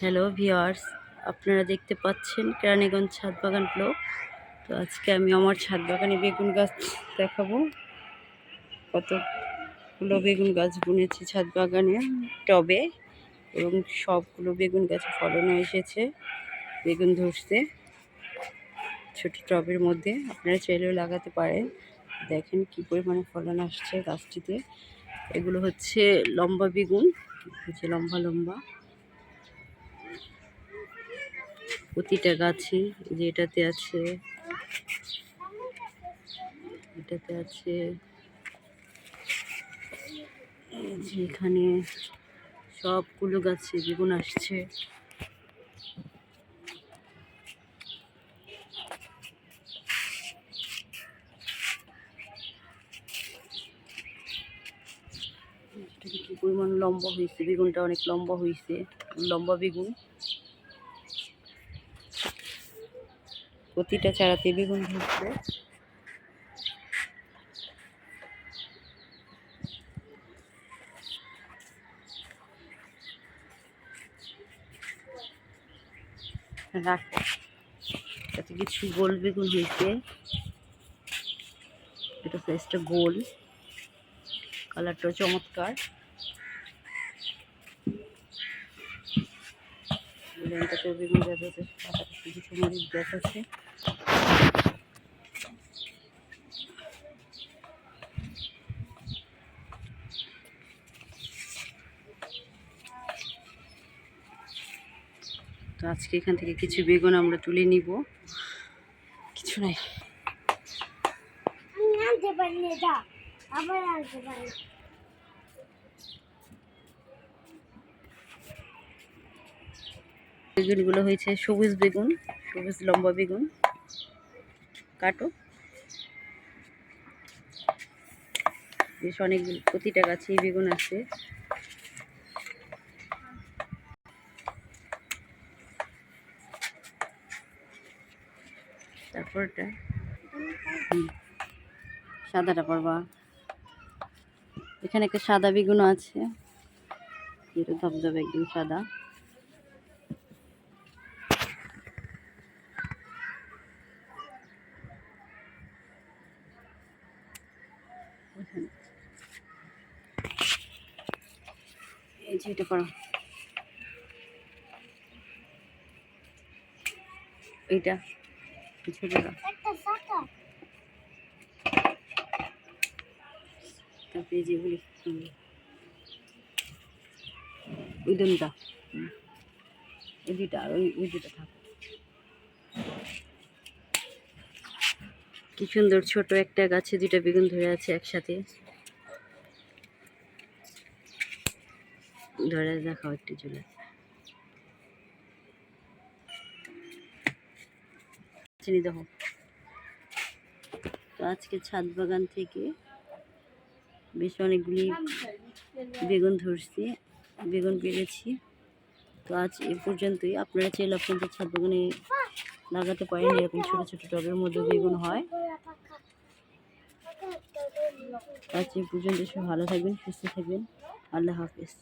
Hello viewers আপনারা দেখতে পাচ্ছেন কেরানীগঞ্জ ছাদ বাগান ব্লক। তো আজকে আমি আমার ছাদ বাগানে বেগুন গাছ দেখাবো। কতগুলো বেগুন গাছ বুনেছি ছাদ বাগানে, টবে, এবং সবগুলো বেগুন গাছে ফলনও এসেছে, বেগুন ধরছে ছোট টবের মধ্যে। আপনারা চাইলেও লাগাতে পারেন। দেখেন কি পরিমাণে ফলন আসছে গাছটিতে। এগুলো হচ্ছে লম্বা বেগুন হচ্ছে লম্বা লম্বা। প্রতিটা গাছে যে এটাতে আছে এটাতে আছে, এই যে এখানে সবগুলো গাছে বেগুন আসছে। কি পরিমাণ লম্বা হয়েছে? বেগুনটা অনেক লম্বা হয়েছে। লম্বা বেগুন। প্রতিটা চারাতে বেগুন ধরছে। রাখ তাতে কিছু গোল বেগুন হয়েছে। এটা সাইজটা গোল। কালারটাও চমৎকার। বেগুন পাশাপাশি কিছু আছে। তো আজকে এখান থেকে কিছু বেগুন আমরা তুলে নিব। কিছু নাই। আবার বেগুনগুলো হয়েছে, সবুজ বেগুন, সবুজ লম্বা বেগুন, কাটো। বেশ অনেকগুলো, প্রতিটা গাছেই বেগুন আছে। তারপরটা? সাদাটা পারবা। এখানে একটা সাদা বেগুনও আছে। একদম সাদা। এই যে এটা করো। এইটা। তারপরে যেগুলি। ওই দুটা। ওই দুটা আর ওই ওই দুটা থাক। কি সুন্দর ছোট একটা গাছে দুটা বেগুন ধরে আছে একসাথে। ধরে দেখাও একটু চলে। চিনি দেখো তো আজকে ছাদ বাগান থেকে বেশ অনেকগুলি বেগুন ধরছি, বেগুন পেরেছি। তো আজ এ পর্যন্তই। আপনারা চাইলে আপনাদের ছাদ বাগানে লাগাতে পারেন, এরকম ছোটো ছোটো টবের মধ্যে বেগুন হয়। আজ এ পর্যন্ত সব ভালো থাকবেন, সুস্থ থাকবেন। আল্লাহ হাফিজ।